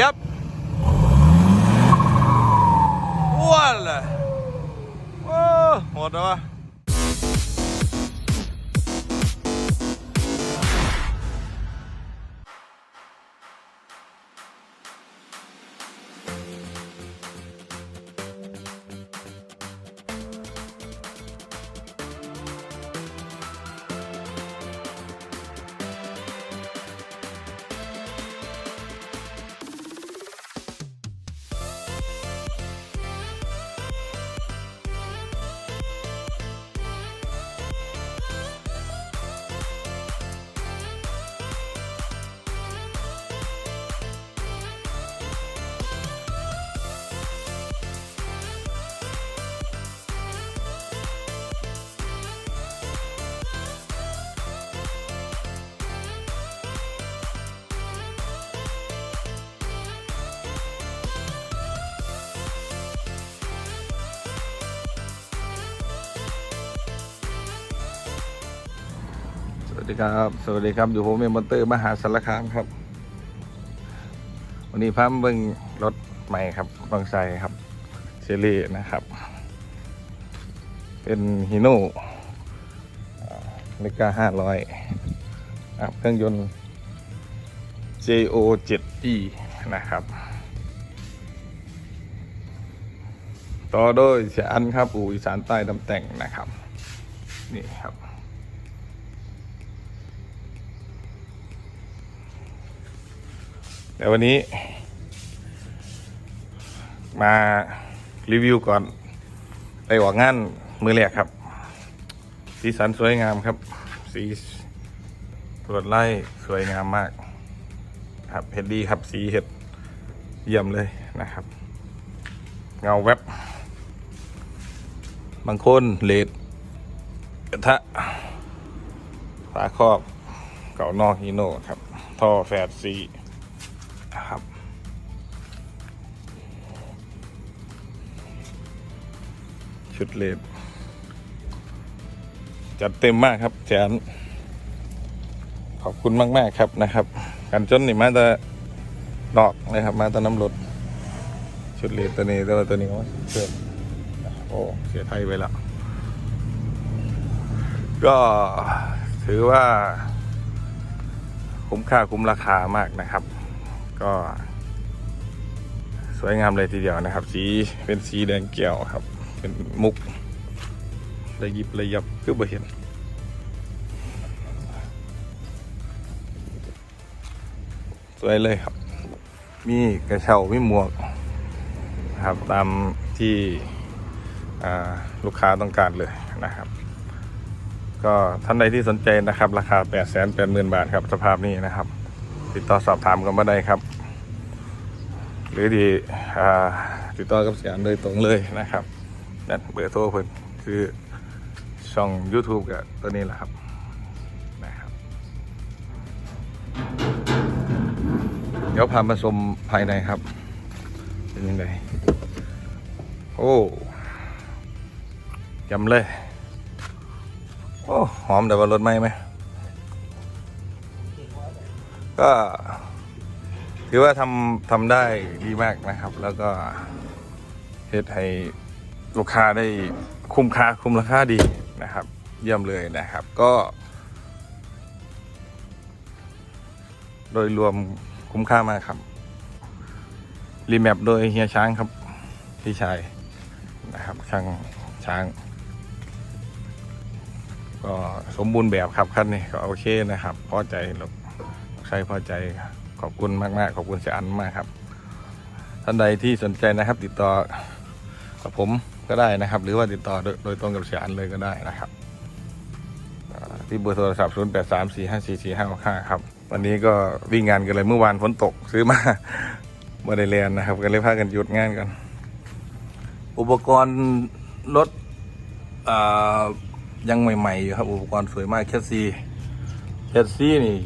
ยับอ้วน สวัสดีครับ สวัสดีครับอยู่ผมเอ็มมอนเตอร์มหาสารคามครับ วันนี้พามเบิ้งรถใหม่ครับบางไทรครับเชลี่นะครับ เป็นฮิโน่เมกาห้าร้อยเครื่องยนต์ JO 7E นะครับ ต่อโดยเสียอันครับอู่อีสานใต้ดำแต่งนะครับ นี่ครับ เดี๋ยววันนี้ มารีวิวก่อนไปออกงานมือแรกครับ สีสันสวยงามครับ สีตรวจไล่สวยงามมาก ครับเห็ดดีครับสีเห็ดเยี่ยมเลยนะครับ เงาแวบบางคนเลดกระทะฝาครอบเก่านอกฮีโน่ครับ ท่อแฝดสี ชุดเลดจัดเต็มมากครับแจนขอบคุณมาก ๆ ครับนะครับ กันจนนี่มาแต่ดอกเลยครับ มาแต่น้ำรถชุดเลดตัวนี้ตัวตัวนี้ว่าเพิ่มโอ้เสียไทยไปแล้วก็ถือว่า คุ้มค่าคุ้มราคามากนะครับ ก็สวยงามเลยทีเดียวนะครับ สีเป็นสีแดงเกี่ยวครับ เป็นมุกระยิบระยับคือบ่เห็นสวยเลยครับ มีกระเช้ามีหมวกครับตามที่ลูกค้าต้องการเลยนะครับ ก็ท่านใดที่สนใจนะครับ ราคา 8 8 0 0 0 0 บาทครับสภาพนี้นะครับ ติดต่อสอบถามกันมาได้ครับ หรือดีอ่ติดต่อกับสียงโดยตรงเลยนะครับ นั่นเบอร์โทรเพิ่นคือช่อง YouTube กับตัวนี้แหละครับนะครับ เดี๋ยวพามาชมภายในครับ เป็นยังไงโอ้ยำเลย โอ้ หอมแต่ว่ารสไหมไหม ก็ถือว่าทำทำได้ดีมากนะครับ แล้วก็เฮ็ดให้ ลูกค้าได้คุ้มค่าคุ้มราคาดีนะครับ เยี่ยมเลยนะครับ ก็ โดยรวมคุ้มค่ามากครับ รีแมปโดยเฮียช้างครับ พี่ชายนะครับช่างช้าง ก็สมบูรณ์แบบครับคันนี้ก็โอเคนะครับ พอใจล้วใครพอใจขอบคุณมาก ๆ ขอบคุณเสียอันมากครับ ท่านใดที่สนใจนะครับ ติดต่อกับผม ก็ได้นะครับ หรือว่าติดต่อโดยโดยตรงกับเสียอันเลยก็ได้นะครับที่เบอร์โทรศัพท์ 0 8 3 4 5 4 4 5 6 5 ครับ วันนี้ก็วิ่งงานกันเลยเมื่อวานฝนตกซื้อมาบริเรียนนะครับ ก็เลยพากันหยุดงานกัน อุปกรณ์รถยังใหม่ ๆ อยู่ครับ อุปกรณ์สวยมากแคสซีแคสซีนี่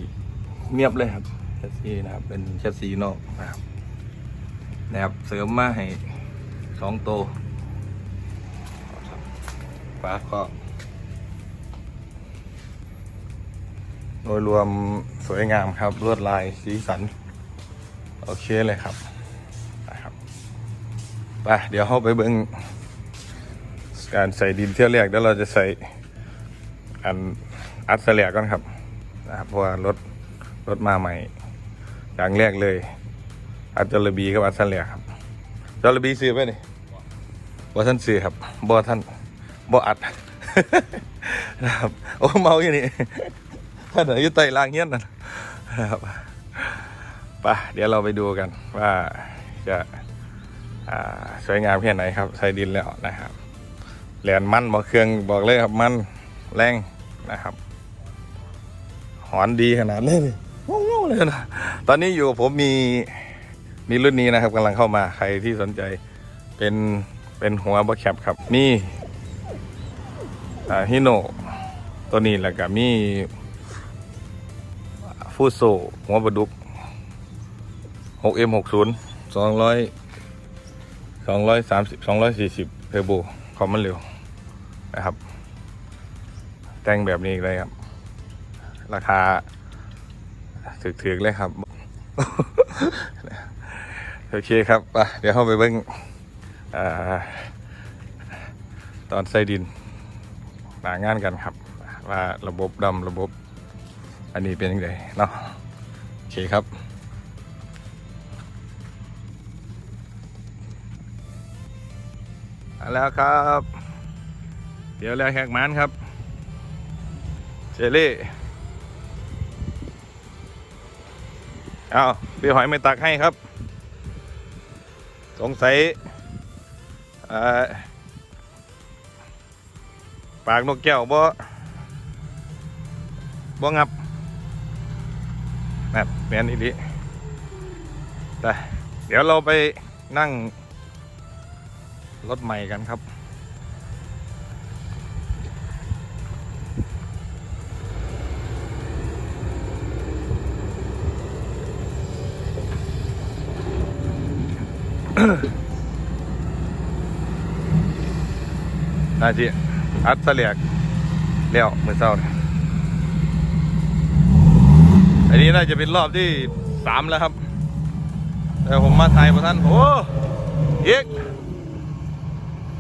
เงียบเลยครับแชสซีนะครับ เป็นแชสซีนอกนะครับนะครับเสริมมาให้สองโต วฝาก็โดยรวมสวยงามครับลวดลายสีสัน โอเคเลยครับนะครับไปเดี๋ยวเข้าไปเบิ้งการใส่ดินเที่ยวแรกเดี๋ยวเราจะใส่อันอัดเสลียก่อนครับนะครับเพราะว่ารถรถมาใหม่ อย่างแรกเลย อัดจระบีกับอัดเสลียครับจระบีซื้อไปนี่บ่ท่านซื้อครับบ่ท่าน บ่อัดนะครับโอ้เมาอยู่นี่ท่านไหนอยู่ใต้ลางเงี้ยนนะนะครับไปเดี๋ยวเราไปดูกันว่าจะสวยงามแค่ไหนครับใส่ดินแล้วนะครับแหลนมันบอกเครื่องบอกเลยครับมันแรงนะครับ หอนดีขนาดนี้นี่ว้าวๆเลยนะตอนนี้อยู่กับผมมีมีรุ่นนี้นะครับกำลังเข้ามาใครที่สนใจเป็นเป็นหัวบอแคปครับมีอ่ ฮิโนตัวนี้แล้วก็มีฟูโซหัวประดุก 6M60 200 230 240เทอร์โบคอมมันเร็วนะครับ แต่งแบบนี้อีกเลยครับ ราคาถึกๆเลยครับ โอเคครับ เดี๋ยวเข้าไปเบิ้งอตอนใส่ดิน หนางานกันครับ ว่าระบบดำระบบ อันนี้เป็นยังไงเนาะโอเคครับมาแล้วครับ เดี๋ยวแรกแหกมันครับเจเล่เอาพี่หอยไม่ตักให้ครับ สงสัยเอ่อ ปากนกแก้วบ่บ่งับนั่นแมนอีลีแต่เดี๋ยวเราไปนั่ง รถใหม่กันครับนาที อัดเสลียกเลี้ยวมือเศร้าเนี่ยอันนี้น่าจะเป็นรอบที่สามแล้วครับ แต่ผมมาถ่ายประท่านโอ้ยิก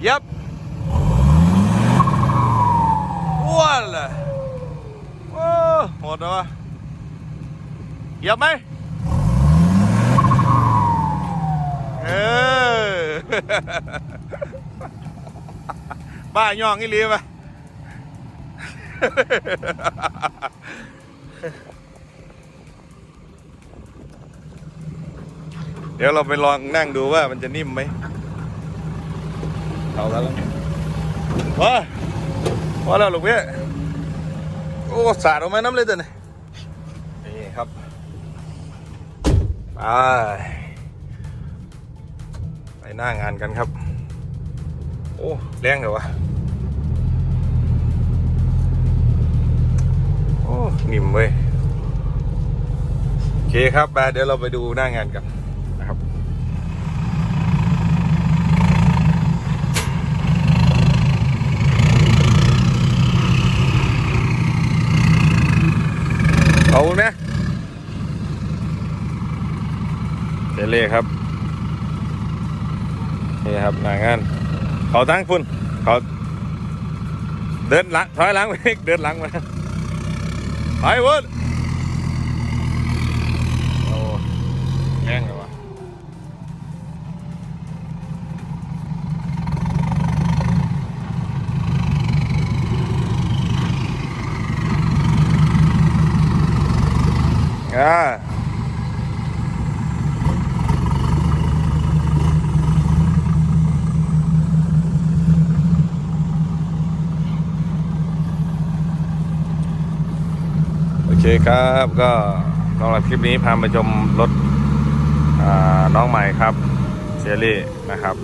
ยับอ้วนเลยโอ้หมดแล้ววะยับไหมเออ บ้าย่องอีหลีปะเดี๋ยวเราไปลองนั่งดูว่ามันจะนิ่มไหมเอาแล้วว้าว้าแล้วลูกเพี่โอ้สาดออกมาน้ำเลยตัวนี่นี่ครับไปไปหน้างานกันครับ โอ้แรงเหรอวะโอ้นิ่มเว้ยโอเคครับไปเดี๋ยวเราไปดูหน้างานกันนะครับ เอาไหมเจเล่ครับ นี่ครับหนางาน เขาตั้งคุณเขาเดินหลังถอยหลังไปเดินหลังมาไปวุ้นโอ้แย่งเลยวะอ่า โอ เคครับก็สำหรับคลิปนี้พามาชมรถน้องใหม่ครับเซรี่นะครับ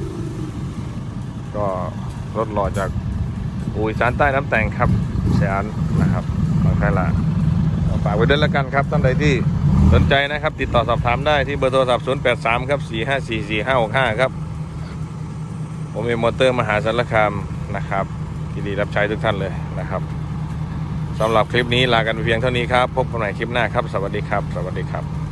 ก็รถหล่อจากอู่อีสานใต้น้ำแต่งครับแสนนะครับบางไคละก็ฝากไว้ด้วยแล้วกันครับท่านใดที่สนใจนะครับ ติดต่อสอบถามได้ที่เบอร์โทรศัพท์ 083 ครับ 4544565 ครับ ผมเอ็มมอเตอร์มหาสารคามนะครับยินดีรับใช้ทุกท่านเลยนะครับ สำหรับคลิปนี้ลากันเพียงเท่านี้ครับ พบกันใหม่คลิปหน้าครับ สวัสดีครับ สวัสดีครับ